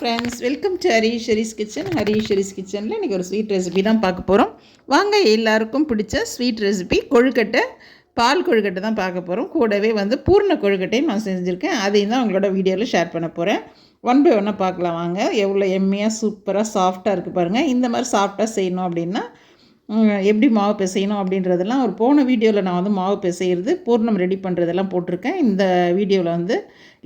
Friends welcome to Harish kitchen Harish Haris கிச்சனில் இன்றைக்கி ஒரு ஸ்வீட் ரெசிபி தான் பார்க்க போகிறோம் வாங்க எல்லாருக்கும் பிடிச்ச ஸ்வீட் ரெசிபி கொழுக்கட்டை பால் கொழுக்கட்டை தான் பார்க்க போகிறோம் கூடவே வந்து பூர்ண கொழுக்கட்டையும் நான் செஞ்சுருக்கேன். அதையும் தான் உங்களோட வீடியோவில் ஷேர் பண்ண போகிறேன் ஒன் பை ஒன்னாக பார்க்கலாம் வாங்க. எவ்வளோ எம்மையாக சூப்பராக சாஃப்டாக இருக்குது பாருங்கள் இந்த மாதிரி சாஃப்டாக செய்யணும் அப்படின்னா எப்படி மாவு பிசையணும் அப்படின்றதெல்லாம் ஒரு போன வீடியோவில் நான் வந்து மாவு பிசையிறது பூர்ணம் ரெடி பண்ணுறதெல்லாம் போட்டிருக்கேன். இந்த வீடியோவில் வந்து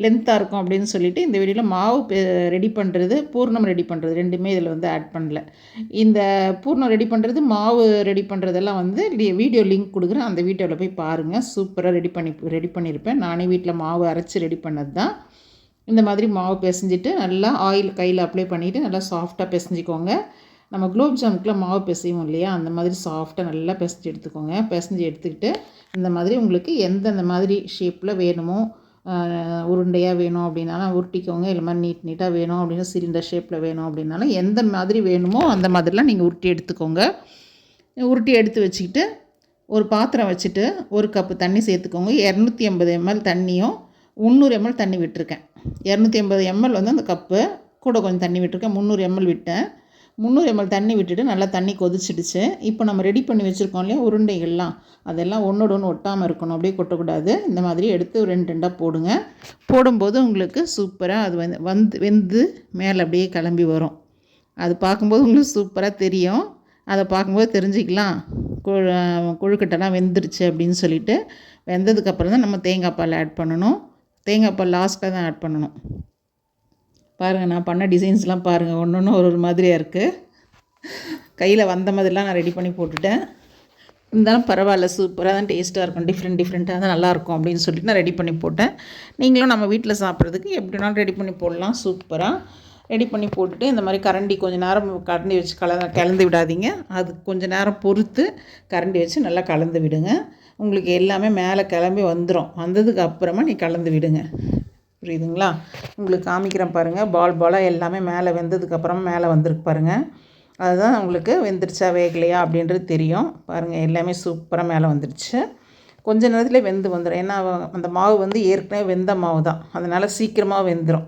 லென்த்தாக இருக்கும் அப்படின்னு சொல்லிட்டு இந்த வீடியோவில் மாவு ரெடி பண்ணுறது பூர்ணம் ரெடி பண்ணுறது ரெண்டுமே இதில் வந்து ஆட் பண்ணல. இந்த பூர்ணம் ரெடி பண்ணுறது மாவு ரெடி பண்ணுறதெல்லாம் வந்து வீடியோ லிங்க் கொடுக்குறேன். அந்த வீடியோவில் போய் பாருங்கள் சூப்பராக ரெடி பண்ணி ரெடி பண்ணியிருப்பேன் நானே வீட்டில் மாவு அரைச்சி ரெடி பண்ணது தான் இந்த மாதிரி மாவு பிசைஞ்சிட்டு நல்லா ஆயில் கையில் அப்ளை பண்ணிவிட்டு நல்லா சாஃப்டாக பிசைஞ்சிக்கோங்க. நம்ம குலோப் ஜாமுக்குலாம் மாவு பிசைவோம் இல்லையா? அந்த மாதிரி சாஃப்டாக நல்லா பிசைஞ்சு எடுத்துக்கோங்க. பிசைஞ்சு எடுத்துக்கிட்டு இந்த மாதிரி உங்களுக்கு எந்தெந்த மாதிரி ஷேப்பில் வேணுமோ உருண்டையாக வேணும் அப்படின்னாலும் உருட்டிக்கோங்க. இல்லை மாதிரி நீட் நீட்டாக வேணும் அப்படின்னா சிலிண்டர் ஷேப்பில் வேணும் அப்படின்னாலும் எந்த மாதிரி வேணுமோ அந்த மாதிரிலாம் நீங்கள் உருட்டி எடுத்துக்கோங்க. உருட்டி எடுத்து வச்சுக்கிட்டு ஒரு பாத்திரம் வச்சுட்டு ஒரு கப்பு தண்ணி சேர்த்துக்கோங்க. இரநூத்தி எண்பது எம்எல் தண்ணியும் முந்நூறு எம்எல் தண்ணி விட்டுருக்கேன். இரநூத்தி எண்பது எம்எல் வந்து அந்த கப்பு கூட கொஞ்சம் தண்ணி விட்டுருக்கேன். முந்நூறு எம்எல் விட்டேன். முந்நூறு எம்எல் தண்ணி விட்டுட்டு நல்லா தண்ணி கொதிச்சிடுச்சு. இப்போ நம்ம ரெடி பண்ணி வச்சுருக்கோம் இல்லையா உருண்டைகள்லாம். அதெல்லாம் ஒன்றோட ஒன்று ஒட்டாமல் இருக்கணும். அப்படியே கொட்டக்கூடாது. இந்த மாதிரி எடுத்து ரெண்டு ரெண்டாக போடுங்க. போடும்போது உங்களுக்கு சூப்பராக அது வந்து வந்து வெந்து மேலே அப்படியே கிளம்பி வரும். அது பார்க்கும்போது உங்களுக்கு சூப்பராக தெரியும். அதை பார்க்கும்போது தெரிஞ்சுக்கலாம். கொழு கொழுக்கட்டைலாம் வெந்துருச்சு அப்படின்னு சொல்லிட்டு. வெந்ததுக்கப்புறம் தான் நம்ம தேங்காய் பால் ஆட் பண்ணணும். தேங்காய் பால் லாஸ்ட்டாக தான் ஆட் பண்ணணும். பாருங்கள் நான் பண்ண டிசைன்ஸ்லாம் பாருங்கள் ஒன்று ஒன்று ஒரு ஒரு மாதிரியாக இருக்குது கையில் வந்த மாதிரிலாம் நான் ரெடி பண்ணி போட்டுட்டேன். இருந்தாலும் பரவாயில்ல சூப்பராக தான் டேஸ்ட்டாக இருக்கும். டிஃப்ரெண்ட் டிஃப்ரெண்ட்டாக தான் நல்லாயிருக்கும் அப்படின்னு சொல்லிட்டு நான் ரெடி பண்ணி போட்டேன். நீங்களும் நம்ம வீட்டில் சாப்பிட்றதுக்கு எப்படினாலும் ரெடி பண்ணி போடலாம் சூப்பராக ரெடி பண்ணி போட்டுட்டு இந்த மாதிரி கரண்டி கொஞ்சம் நேரம் கரண்டி வச்சு கல கலந்து விடாதீங்க. அது கொஞ்சம் நேரம் பொறுத்து கரண்டி வச்சு நல்லா கலந்து விடுங்க. உங்களுக்கு எல்லாமே மேலே கிளம்பி வந்துடும் வந்ததுக்கு அப்புறமா நீ கலந்து விடுங்க. புரியுதுங்களா? உங்களுக்கு காமிக்கிறேன் பாருங்கள் பால் பாலாக எல்லாமே மேலே வெந்ததுக்கப்புறம் மேலே வந்திருக்கு பாருங்கள் அதுதான் உங்களுக்கு வெந்துருச்சா வேகலையா அப்படின்றது தெரியும். பாருங்கள் எல்லாமே சூப்பராக மேலே வந்துருச்சு. கொஞ்ச நேரத்தில் வெந்து வந்துடும் ஏன்னா அந்த மாவு வந்து ஏற்கனவே வெந்த மாவு தான். அதனால் சீக்கிரமாக வெந்துடும்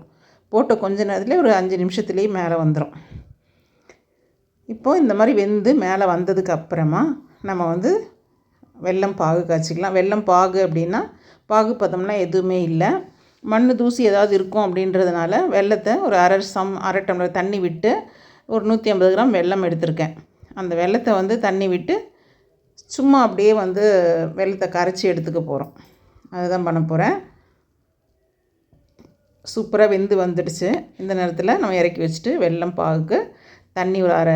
போட்ட கொஞ்ச நேரத்தில் ஒரு அஞ்சு நிமிஷத்துலேயே மேலே வந்துடும் இப்போது இந்த மாதிரி வெந்து மேலே வந்ததுக்கு அப்புறமா நம்ம வந்து வெல்லம் பாகு காய்ச்சிக்கலாம். வெல்லம் பாகு அப்படின்னா பாகு பதம்லாம் எதுவுமே இல்லை. மண் தூசி ஏதாவது இருக்கும் அப்படின்றதுனால வெல்லத்தை ஒரு அரை சம் அரை டம்ளர் தண்ணி விட்டு ஒரு நூற்றி ஐம்பது கிராம் வெல்லம் எடுத்திருக்கேன். அந்த வெல்லத்தை வந்து தண்ணி விட்டு சும்மா அப்படியே வந்து வெல்லத்தை கரைச்சி எடுத்துக்க போகிறோம் அதுதான் பண்ண போகிறேன் சூப்பராக வெந்து வந்துடுச்சு. இந்த நேரத்தில் நம்ம இறக்கி வச்சுட்டு வெல்லம் பாகுக்கு தண்ணி ஒரு அரை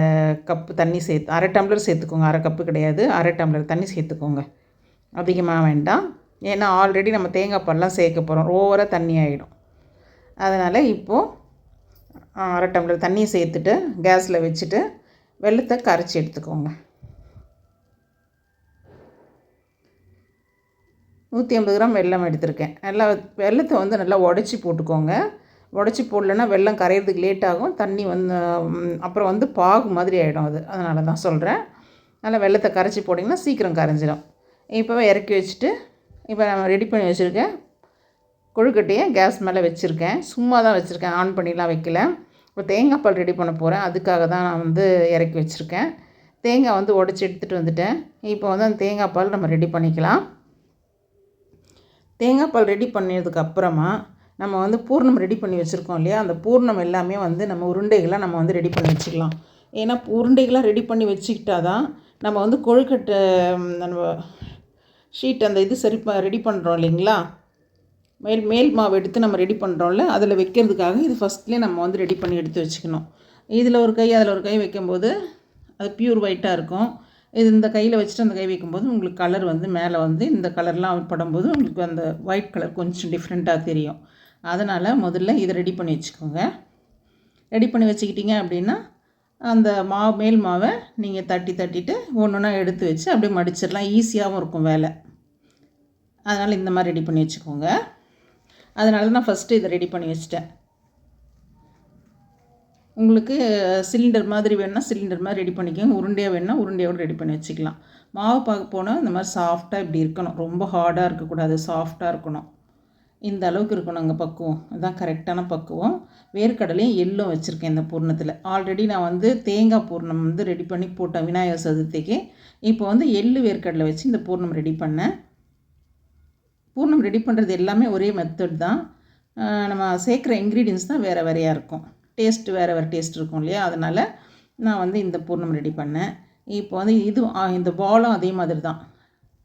கப்பு தண்ணி சேர்த்து அரை டம்ளர் சேர்த்துக்கோங்க. அரை கப்பு கிடையாது அரை டம்ளர் தண்ணி சேர்த்துக்கோங்க. அதிகமாக வேண்டாம். ஏன்னா ஆல்ரெடி நம்ம தேங்காய் பால்லாம் சேர்க்க போகிறோம் ஓவராக தண்ணி ஆகிடும் அதனால் இப்போது அரை டம்ளர் தண்ணியை சேர்த்துட்டு கேஸில் வச்சுட்டு வெள்ளத்தை கரைச்சி எடுத்துக்கோங்க. நூற்றி ஐம்பது கிராம் வெல்லம் எடுத்திருக்கேன். நல்லா வெல்லத்தை வந்து நல்லா உடச்சி போட்டுக்கோங்க. உடச்சி போடலன்னா வெல்லம் கரையிறதுக்கு லேட் ஆகும். தண்ணி வந்து அப்புறம் வந்து பாகு மாதிரி ஆகிடும் அது. அதனால தான் சொல்கிறேன் நல்லா வெல்லத்தை கரைச்சி போட்டிங்கன்னா சீக்கிரம் கரைஞ்சிடும் இப்போவே இறக்கி வச்சுட்டு இப்போ நம்ம ரெடி பண்ணி வச்சுருக்கேன். கொழுக்கட்டையை கேஸ் மேலே வச்சுருக்கேன். சும்மா தான் வச்சுருக்கேன். ஆன் பண்ணிலாம் வைக்கல. இப்போ தேங்காய் பால் ரெடி பண்ண போகிறேன். அதுக்காக தான் நான் வந்து இறக்கி வச்சுருக்கேன். தேங்காய் வந்து உடச்சி எடுத்துகிட்டு வந்துட்டேன். இப்போ வந்து அந்த தேங்காய் பால் நம்ம ரெடி பண்ணிக்கலாம். தேங்காய் பால் ரெடி பண்ணதுக்கு அப்புறமா நம்ம வந்து பூர்ணம் ரெடி பண்ணி வச்சுருக்கோம் இல்லையா? அந்த பூர்ணம் எல்லாமே வந்து நம்ம உருண்டைகளாக நம்ம வந்து ரெடி பண்ணி வச்சுக்கலாம். ஏன்னா உருண்டைகளாக ரெடி பண்ணி வச்சுக்கிட்டா தான் நம்ம வந்து கொழுக்கட்டை நம்ம ஷீட் அந்த இது சரி ரெடி பண்ணுறோம் இல்லைங்களா? மேல் மேல் மாவு எடுத்து நம்ம ரெடி பண்ணுறோம்ல அதில் வைக்கிறதுக்காக இது ஃபஸ்ட்லேயே நம்ம வந்து ரெடி பண்ணி எடுத்து வச்சுக்கணும். இதில் ஒரு கை அதில் ஒரு கை வைக்கும்போது அது பியூர் ஒயிட்டாக இருக்கும். இது இந்த கையில் வச்சுட்டு அந்த கை வைக்கும்போது உங்களுக்கு கலர் வந்து மேலே வந்து இந்த கலர்லாம் படும்போது உங்களுக்கு அந்த ஒயிட் கலர் கொஞ்சம் டிஃப்ரெண்ட்டாக தெரியும். அதனால் முதல்ல இதை ரெடி பண்ணி வச்சுக்கோங்க. ரெடி பண்ணி வச்சுக்கிட்டீங்க அப்படின்னா அந்த மாவு மேல் மாவை நீங்கள் தட்டி தட்டிட்டு ஒன்று ஒன்றா எடுத்து வச்சு அப்படியே மடிச்சிடலாம். ஈஸியாகவும் இருக்கும் வேலை. அதனால் இந்த மாதிரி ரெடி பண்ணி வச்சுக்கோங்க. அதனால நான் ஃபஸ்ட்டு இதை ரெடி பண்ணி வச்சிட்டேன். உங்களுக்கு சிலிண்டர் மாதிரி வேணால் சிலிண்டர் மாதிரி ரெடி பண்ணிக்கோங்க. உருண்டையாக வேணால் உருண்டையோடு ரெடி பண்ணி வச்சுக்கலாம். மாவு பார்க்க போனால் இந்த மாதிரி சாஃப்டாக இப்படி இருக்கணும். ரொம்ப ஹார்டாக இருக்கக்கூடாது. சாஃப்டாக இருக்கணும். இந்த அளவுக்கு இருக்கணுங்க பக்குவம். இதுதான் கரெக்டான பக்குவம். வேர்க்கடலையும் எள்ளும் வச்சுருக்கேன் இந்த பூர்ணத்தில். ஆல்ரெடி நான் வந்து தேங்காய் பூர்ணம் வந்து ரெடி பண்ணி போட்டேன் விநாயகர் சதுர்த்திக்கு இப்போ வந்து எள்ளு வேர்க்கடலை வச்சு இந்த பூர்ணம் ரெடி பண்ணேன். பூர்ணம் ரெடி பண்ணுறது எல்லாமே ஒரே மெத்தட் தான். நம்ம சேர்க்குற இன்க்ரீடியன்ஸ் தான் வேறு வேறையாக இருக்கும். டேஸ்ட் வேறு வேறு டேஸ்ட் இருக்கும் இல்லையா? அதனால் நான் வந்து இந்த பூர்ணம் ரெடி பண்ணேன். இப்போ வந்து இது இந்த பாலும் அதே மாதிரி தான்.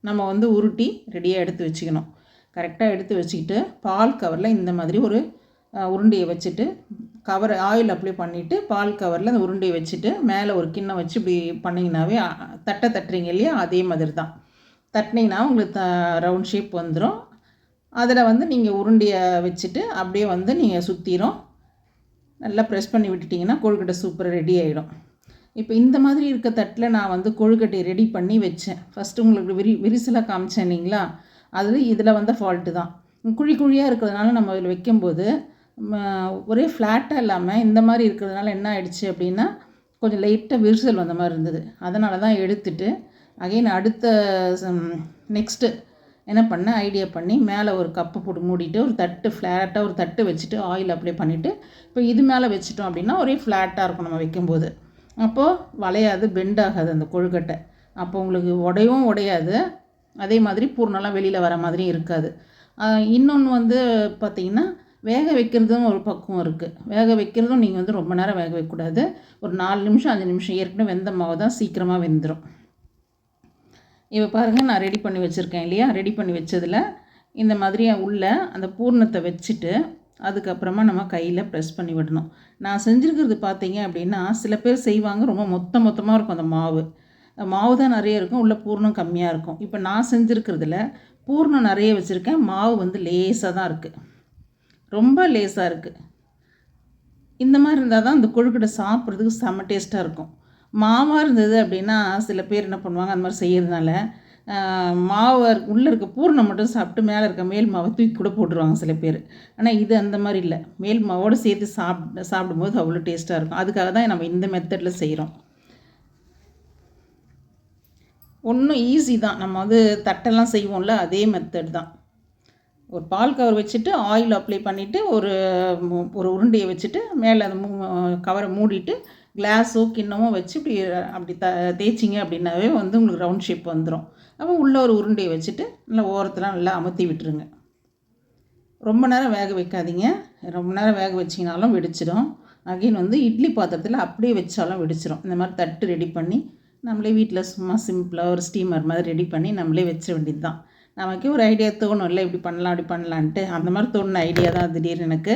நம்ம வந்து உருட்டி ரெடியாக எடுத்து வச்சுக்கணும். கரெக்டாக எடுத்து வச்சுக்கிட்டு பால் கவரில் இந்த மாதிரி ஒரு உருண்டையை வச்சுட்டு கவர் ஆயில் அப்ளை பண்ணிவிட்டு பால் கவரில் அந்த உருண்டையை வச்சுட்டு மேலே ஒரு கிண்ணம் வச்சு இப்படி பண்ணிங்கனாவே தட்டை தட்டுறீங்க இல்லையா? அதே மாதிரி தான். தட்டினீங்கன்னா உங்களுக்கு த ரவுண்ட் ஷேப் வந்துடும் அதில் வந்து நீங்கள் உருண்டையை வச்சுட்டு அப்படியே வந்து நீங்கள் சுற்றிடும் நல்லா ப்ரெஸ் பண்ணி விட்டுட்டிங்கன்னா கொழுக்கட்டை சூப்பராக ரெடி ஆகிடும் இப்போ இந்த மாதிரி இருக்க தட்டில் நான் வந்து கொழுக்கட்டையை ரெடி பண்ணி வச்சேன். ஃபஸ்ட்டு உங்களுக்கு விரி விரிசலாக காமிச்சேன் இல்லைங்களா? அது இதில் வந்த ஃபால்ட்டு தான். குழி குழியாக இருக்கிறதுனால நம்ம இதில் வைக்கும்போது ஒரே ஃப்ளாட்டாக இல்லாமல் இந்த மாதிரி இருக்கிறதுனால என்ன ஆயிடுச்சு அப்படின்னா கொஞ்சம் லைட்டாக விரிசல் வந்த மாதிரி இருந்தது. அதனால தான் எடுத்துட்டு அகைன் அடுத்த நெக்ஸ்ட்டு என்ன பண்ணேன் ஐடியா பண்ணி மேலே ஒரு கப்பு போட்டு மூடிட்டு ஒரு தட்டு ஃப்ளாட்டாக ஒரு தட்டு வச்சுட்டு ஆயில் அப்ளை பண்ணிவிட்டு இப்போ இது மேலே வச்சுட்டோம் அப்படின்னா ஒரே ஃப்ளாட்டாக இருக்கும் நம்ம வைக்கும்போது. அப்போது வளையாது பெண்ட் ஆகாது அந்த கொழுக்கட்டை. அப்போ உங்களுக்கு உடையும் உடையாது அதே மாதிரி பூர்ணம்லாம் வெளியில் வர மாதிரி இருக்காது. இன்னொன்று வந்து பார்த்திங்கன்னா வேக வைக்கிறதும் ஒரு பக்குவம் இருக்குது வேக வைக்கிறதும் நீங்கள் வந்து ரொம்ப நேரம் வேக வைக்கக்கூடாது ஒரு நாலு நிமிஷம் அஞ்சு நிமிஷம் ஏற்கனவே வெந்த மாவு தான் சீக்கிரமாக வெந்துடும் இப்போ பாருங்கள் நான் ரெடி பண்ணி வச்சுருக்கேன் இல்லையா? ரெடி பண்ணி வச்சதில் இந்த மாதிரி உள்ள அந்த பூர்ணத்தை வச்சுட்டு அதுக்கப்புறமா நம்ம கையில் ப்ரெஸ் பண்ணி விடணும். நான் செஞ்சுருக்கிறது பார்த்தீங்க அப்படின்னா சில பேர் செய்வாங்க ரொம்ப மொத்த மொத்தமாக இருக்கும் அந்த மாவு. மாவு தான் நிறைய இருக்கும். உள்ளே பூர்ணம் கம்மியாக இருக்கும். இப்போ நான் செஞ்சுருக்கிறதுல பூர்ணம் நிறைய வச்சுருக்கேன். மாவு வந்து லேசாக தான் இருக்குது ரொம்ப லேசாக இருக்குது இந்த மாதிரி இருந்தால் தான் அந்த கொழுக்கட்டை சாப்பிட்றதுக்கு செம்ம டேஸ்ட்டாக இருக்கும். மாவாக இருந்தது அப்படின்னா சில பேர் என்ன பண்ணுவாங்க அந்த மாதிரி செய்கிறதுனால மாவு உள்ளே இருக்க பூர்ணம் மட்டும் சாப்பிட்டு மேலே இருக்க மேல் மாவை தூக்கி கூட போட்டுருவாங்க சில பேர். ஆனால் இது அந்த மாதிரி இல்லை. மேல் மாவோடு சேர்த்து சாப்பிட சாப்பிடும்போது அவ்வளோ டேஸ்ட்டாக இருக்கும். அதுக்காக தான் நம்ம இந்த மெத்தடில் செய்கிறோம் ஒன்றும் ஈஸி தான். நம்ம வந்து தட்டெல்லாம் செய்வோம்ல அதே மெத்தட் தான். ஒரு பால் கவர் வச்சுட்டு ஆயில் அப்ளை பண்ணிவிட்டு ஒரு ஒரு உருண்டையை வச்சுட்டு மேலே அந்த மூ கவரை மூடிட்டு கிளாஸோ கிண்ணமோ வச்சு இப்படி அப்படி த தேய்ச்சிங்க அப்படின்னாவே வந்து உங்களுக்கு ரவுண்ட் ஷேப் வந்துடும் அப்போ உள்ளே ஒரு உருண்டையை வச்சுட்டு நல்லா ஓரத்தில் நல்லா அமுத்தி விட்டுருங்க. ரொம்ப நேரம் வேக வைக்காதீங்க. ரொம்ப நேரம் வேக வச்சிங்கனாலும் வெடிச்சிடும். அகைன் வந்து இட்லி பாத்திரத்தில் அப்படியே வச்சாலும் வெடிச்சிடும் இந்த மாதிரி தட்டு ரெடி பண்ணி நம்மளே வீட்டில் சும்மா சிம்பிளாக ஒரு ஸ்டீமர் மாதிரி ரெடி பண்ணி நம்மளே வச்ச வேண்டியது தான் நமக்கே ஒரு ஐடியா தோணும் இல்லை இப்படி பண்ணலாம் அப்படி பண்ணலான்ட்டு. அந்த மாதிரி தோணுன ஐடியா தான் திடீர்னு எனக்கு.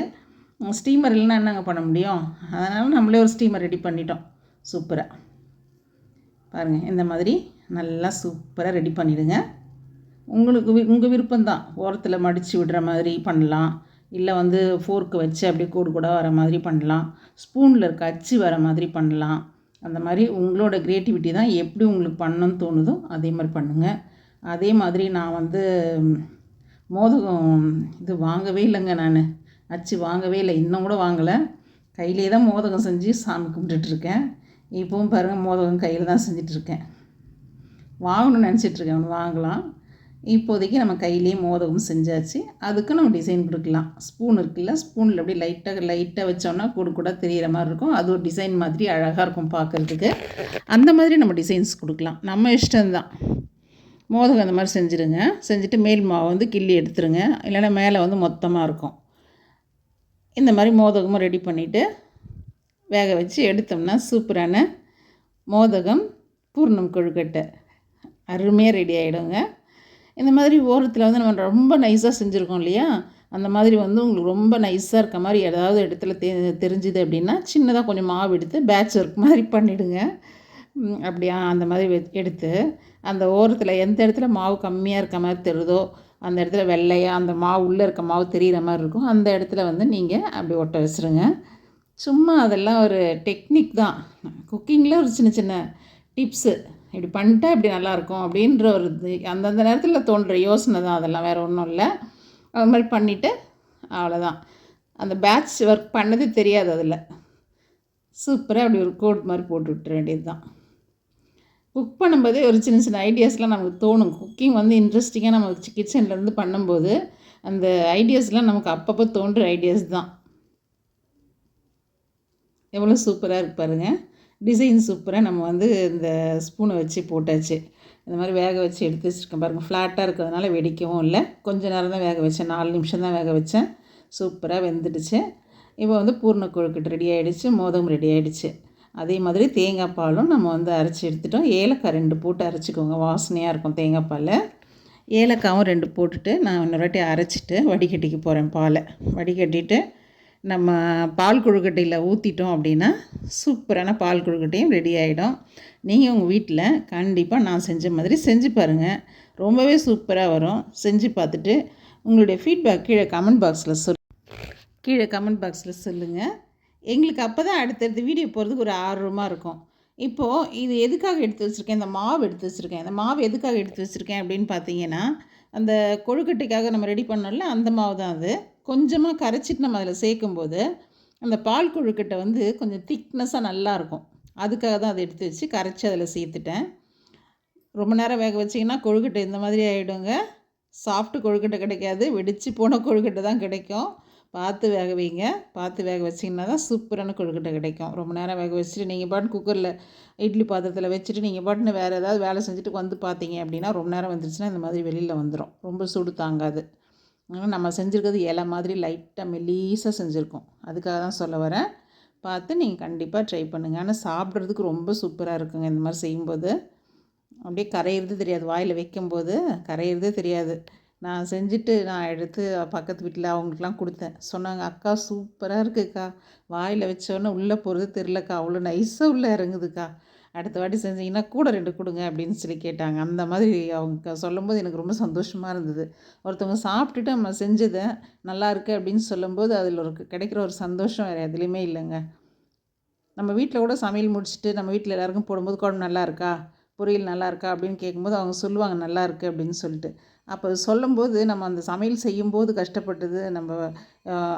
ஸ்டீமர் இல்லைன்னா என்னங்க பண்ண முடியும்? அதனால் நம்மளே ஒரு ஸ்டீமர் ரெடி பண்ணிட்டோம். சூப்பராக பாருங்கள் இந்த மாதிரி நல்லா சூப்பராக ரெடி பண்ணிவிடுங்க உங்களுக்கு உங்கள் விருப்பம்தான். ஓரத்தில் மடித்து விடுற மாதிரி பண்ணலாம். இல்லை வந்து ஃபோர்க்கு வச்சு அப்படியே கூடு கூட வர மாதிரி பண்ணலாம். ஸ்பூனில் இருக்க அச்சு வர மாதிரி பண்ணலாம். அந்த மாதிரி உங்களோட க்ரியேட்டிவிட்டி தான் எப்படி உங்களுக்கு பண்ணணும்னு தோணுதோ அதே மாதிரி பண்ணுங்கள் அதே மாதிரி நான் வந்து மோதகம் இது வாங்கவே இல்லைங்க நான். அச்சு வாங்கவே இல்லை. இன்னும் கூட வாங்கலை. கையிலே தான் மோதகம் செஞ்சு சாமி கும்பிட்டுட்ருக்கேன் இப்போவும் பாருங்கள் மோதகம் கையில் தான் செஞ்சிட்ருக்கேன் வாங்கணும்னு நினச்சிட்ருக்கேன் ஒன்று வாங்கலாம். இப்போதைக்கு நம்ம கையிலேயே மோதகம் செஞ்சாச்சு. அதுக்கு நம்ம டிசைன் கொடுக்கலாம். ஸ்பூன் இருக்குல்ல ஸ்பூனில் அப்படியே லைட்டாக லைட்டாக வச்சோம்னா கூட கூட தெரிகிற மாதிரி இருக்கும். அது ஒரு டிசைன் மாதிரி அழகாக இருக்கும் பார்க்குறதுக்கு. அந்த மாதிரி நம்ம டிசைன்ஸ் கொடுக்கலாம். நம்ம இஷ்டம்தான். மோதகம் அந்த மாதிரி செஞ்சுருங்க. செஞ்சுட்டு மேல் மாவை வந்து கிள்ளி எடுத்துருங்க. இல்லைன்னா மேலே வந்து மொத்தமாக இருக்கும். இந்த மாதிரி மோதகமும் ரெடி பண்ணிவிட்டு வேக வச்சு எடுத்தோம்னா சூப்பரான மோதகம் பூர்ணம் கொழுக்கட்டை. அருமையாக ரெடி ஆகிடுங்க இந்த மாதிரி ஓரத்தில் வந்து நம்ம ரொம்ப நைஸாக செஞ்சுருக்கோம் இல்லையா? அந்த மாதிரி வந்து உங்களுக்கு ரொம்ப நைஸாக இருக்க மாதிரி ஏதாவது இடத்துல தெ தெரிஞ்சுது அப்படின்னா சின்னதாக கொஞ்சம் மாவு எடுத்து பேட்ச் ஒர்க் மாதிரி பண்ணிவிடுங்க அப்படியா? அந்த மாதிரி எடுத்து அந்த ஓரத்தில் எந்த இடத்துல மாவு கம்மியாக இருக்க மாதிரி தெரியுதோ அந்த இடத்துல வெள்ளையாக அந்த மாவு உள்ளே இருக்க மாவு தெரிகிற மாதிரி இருக்கும் அந்த இடத்துல வந்து நீங்கள் அப்படி ஒட்ட வச்சுருங்க. சும்மா அதெல்லாம் ஒரு டெக்னிக் தான். குக்கிங்கில் ஒரு சின்ன சின்ன டிப்ஸு இப்படி பண்ணிட்டா இப்படி நல்லாயிருக்கும் அப்படின்ற ஒரு இது அந்தந்த நேரத்தில் தோன்ற யோசனை தான் அதெல்லாம் வேறு ஒன்றும் இல்லை. அது மாதிரி பண்ணிவிட்டு அவ்வளோதான் அந்த பேட்ச் ஒர்க் பண்ணது தெரியாது அதில். சூப்பராக அப்படி ஒரு கோட் மாதிரி போட்டு விட்டுற வேண்டியது தான் குக் பண்ணும்போதே ஒரு சின்ன சின்ன ஐடியாஸ்லாம் நமக்கு தோணும். குக்கிங் வந்து இன்ட்ரெஸ்டிங்காக நம்ம கிச்சன்லேருந்து பண்ணும்போது அந்த ஐடியாஸ்லாம் நமக்கு அப்பப்போ தோன்ற ஐடியாஸ் தான். எவ்வளோ சூப்பராக இருக்கு பாருங்கள் டிசைன் சூப்பராக நம்ம வந்து இந்த ஸ்பூனை வச்சு போட்டாச்சு. இந்த மாதிரி வேக வச்சு எடுத்து வச்சுருக்கேன் பாருங்கள் ஃப்ளாட்டாக இருக்கிறதுனால வெடிக்கவும் இல்லை. கொஞ்ச நேரம் தான் வேக வச்சேன். நாலு நிமிஷம் தான் வேக வச்சேன். சூப்பராக வெந்துடுச்சு. இப்போ வந்து பூர்ண கொழுக்கட்டை ரெடி ஆகிடுச்சு மோதகம் ரெடி ஆகிடுச்சு அதே மாதிரி தேங்காய் பாலும் நம்ம வந்து அரைச்சி எடுத்துட்டோம். ஏலக்காய் ரெண்டு போட்டு அரைச்சிக்கோங்க. வாசனையாக இருக்கும் தேங்காய் பால் ஏலக்காவும் ரெண்டு போட்டுட்டு நான் இன்னொரு வாட்டி அரைச்சிட்டு வடிகட்டிக்கு போகிறேன் பாலை. வடிகட்டிட்டு நம்ம பால் கொழுக்கட்டையில் ஊற்றிட்டோம் அப்படின்னா சூப்பரான பால் கொழுக்கட்டையும் ரெடி ஆகிடும் நீங்கள் உங்கள் வீட்டில் கண்டிப்பாக நான் செஞ்ச மாதிரி செஞ்சு பாருங்கள் ரொம்பவே சூப்பராக வரும். செஞ்சு பார்த்துட்டு உங்களுடைய ஃபீட்பேக் கீழே கமெண்ட் பாக்ஸில் சொல் கீழே கமெண்ட் பாக்ஸில் சொல்லுங்கள் எங்களுக்கு அப்போ தான் அடுத்தடுத்து வீடியோ போகிறதுக்கு ஒரு ஆர்வமாக இருக்கும். இப்போது இது எதுக்காக எடுத்து வச்சுருக்கேன்? இந்த மாவு எடுத்து வச்சுருக்கேன். இந்த மாவு எதுக்காக எடுத்து வச்சுருக்கேன் அப்படின்னு பார்த்தீங்கன்னா அந்த கொழுக்கட்டைக்காக நம்ம ரெடி பண்ணோம்ல அந்த மாவு தான் அது. கொஞ்சமாக கரைச்சிட்டு நம்ம அதில் சேர்க்கும்போது அந்த பால் கொழுக்கட்டை வந்து கொஞ்சம் திக்னஸாக நல்லாயிருக்கும் அதுக்காக தான் அதை எடுத்து வச்சு கரைச்சி அதில் சேர்த்துட்டேன். ரொம்ப நேரம் வேக வச்சிங்கன்னா கொழுக்கட்டை இந்த மாதிரி ஆகிடுங்க சாஃப்ட்டு கொழுக்கட்டை கிடைக்காது. வெடித்து போன கொழுக்கட்டை தான் கிடைக்கும். பார்த்து வேக வைங்க. பார்த்து வேக வச்சிங்கன்னா தான் சூப்பரான கொழுக்கட்டை கிடைக்கும். ரொம்ப நேரம் வேக வச்சுட்டு நீங்கள் பாட்டு குக்கரில் இட்லி பாத்திரத்தில் வச்சுட்டு நீங்கள் பாட்டுன்னு வேறு ஏதாவது வேலை செஞ்சுட்டு வந்து பார்த்தீங்க அப்படின்னா ரொம்ப நேரம் வந்துருச்சுன்னா இந்த மாதிரி வெளியில் வந்துடும் ரொம்ப சூடு தாங்காது. நம்ம செஞ்சுருக்கிறது இலை மாதிரி லைட்டாக மெலீஸாக செஞ்சுருக்கோம். அதுக்காக தான் சொல்ல வரேன். பார்த்து நீங்கள் கண்டிப்பாக ட்ரை பண்ணுங்கள் ஆனால் சாப்பிட்றதுக்கு ரொம்ப சூப்பராக இருக்குங்க இந்த மாதிரி செய்யும்போது. அப்படியே கரையிறது தெரியாது. வாயில் வைக்கும்போது கரையிறதே தெரியாது. நான் செஞ்சுட்டு நான் எடுத்து பக்கத்து வீட்டில் அவங்களுக்குலாம் கொடுத்தேன். சொன்னாங்க அக்கா சூப்பராக இருக்குக்கா. வாயில் வச்சோன்னே உள்ளே போகிறது தெரிலக்கா. அவ்வளோ நைஸாக உள்ளே இறங்குதுக்கா. அடுத்த வாட்டி செஞ்சீங்கன்னா கூட ரெண்டு கொடுங்க அப்படின்னு சொல்லி கேட்டாங்க. அந்த மாதிரி அவங்க சொல்லும்போது எனக்கு ரொம்ப சந்தோஷமாக இருந்தது. ஒருத்தவங்க சாப்பிட்டுட்டு நம்ம செஞ்சதை நல்லா இருக்குது அப்படின்னு சொல்லும்போது அதில் ஒரு கிடைக்கிற ஒரு சந்தோஷம் வேறு எதுலேயுமே இல்லைங்க. நம்ம வீட்டில் கூட சமையல் முடிச்சுட்டு நம்ம வீட்டில் எல்லாருக்கும் போடும்போது குழம்பு நல்லா இருக்கா? பொரியல் நல்லா இருக்கா? அப்படின்னு கேட்கும்போது அவங்க சொல்லுவாங்க நல்லா இருக்குது அப்படின்னு சொல்லிட்டு. அப்போ சொல்லும்போது நம்ம அந்த சமையல் செய்யும்போது கஷ்டப்பட்டது நம்ம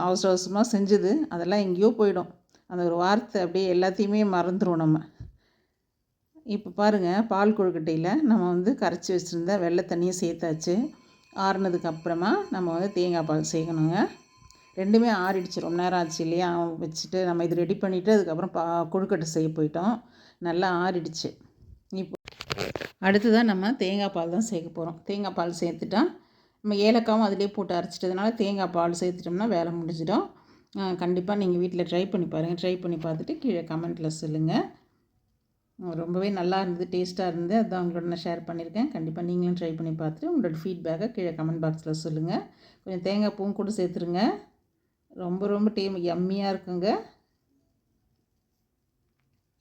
அவசர அவசரமாக செஞ்சது அதெல்லாம் எங்கேயோ போயிடும். அந்த ஒரு வார்த்தை அப்படியே எல்லாத்தையுமே மறந்துடும் நம்ம. இப்போ பாருங்கள் பால் கொழுக்கட்டையில் நம்ம வந்து கரைச்சி வச்சுருந்த வெள்ளை தண்ணியை சேர்த்தாச்சு. ஆறுனதுக்கு அப்புறமா நம்ம வந்து தேங்காய் பால் சேர்க்கணுங்க. ரெண்டுமே ஆறிடுச்சு. ரொம்ப நேரம் ஆச்சு இல்லையா? வச்சுட்டு நம்ம இது ரெடி பண்ணிவிட்டு அதுக்கப்புறம் பா கொழுக்கட்டை செய்ய போயிட்டோம். நல்லா ஆறிடுச்சு. இப்போ அடுத்ததாக நம்ம தேங்காய் பால் தான் சேர்க்க போகிறோம் தேங்காய் பால் சேர்த்துட்டா நம்ம ஏலக்காவும் அதிலே போட்டு அரைச்சிட்டதுனால தேங்காய் பால் சேர்த்துட்டோம்னா வேலை முடிஞ்சிடும். கண்டிப்பாக நீங்கள் வீட்டில் ட்ரை பண்ணி பாருங்கள் ட்ரை பண்ணி பார்த்துட்டு கீழே கமெண்ட்டில் சொல்லுங்கள் ரொம்பவே நல்லா இருந்தது டேஸ்ட்டாக இருந்தது. அதுதான் உங்களோட நான் ஷேர் பண்ணியிருக்கேன். கண்டிப்பாக நீங்களும் ட்ரை பண்ணி பார்த்துட்டு உங்களோட ஃபீட்பேக்கை கீழே கமெண்ட் பாக்ஸில் சொல்லுங்கள் கொஞ்சம் தேங்காய் பூவும் கூட சேர்த்துருங்க. ரொம்ப ரொம்ப டேம் எம்மியாக இருக்குங்க.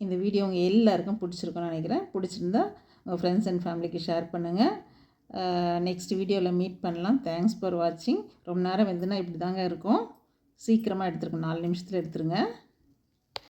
இந்த வீடியோ உங்கள் எல்லாருக்கும் பிடிச்சிருக்குன்னு நினைக்கிறேன். பிடிச்சிருந்தா உங்கள் ஃப்ரெண்ட்ஸ் அண்ட் ஃபேமிலிக்கு ஷேர் பண்ணுங்கள் நெக்ஸ்ட் வீடியோவில் மீட் பண்ணலாம். தேங்க்ஸ் ஃபார் வாட்சிங் ரொம்ப நேரம் வந்துன்னா இப்படி தாங்க இருக்கும். சீக்கிரமாக எடுத்துருக்கோம் நாலு நிமிஷத்தில் எடுத்துருங்க.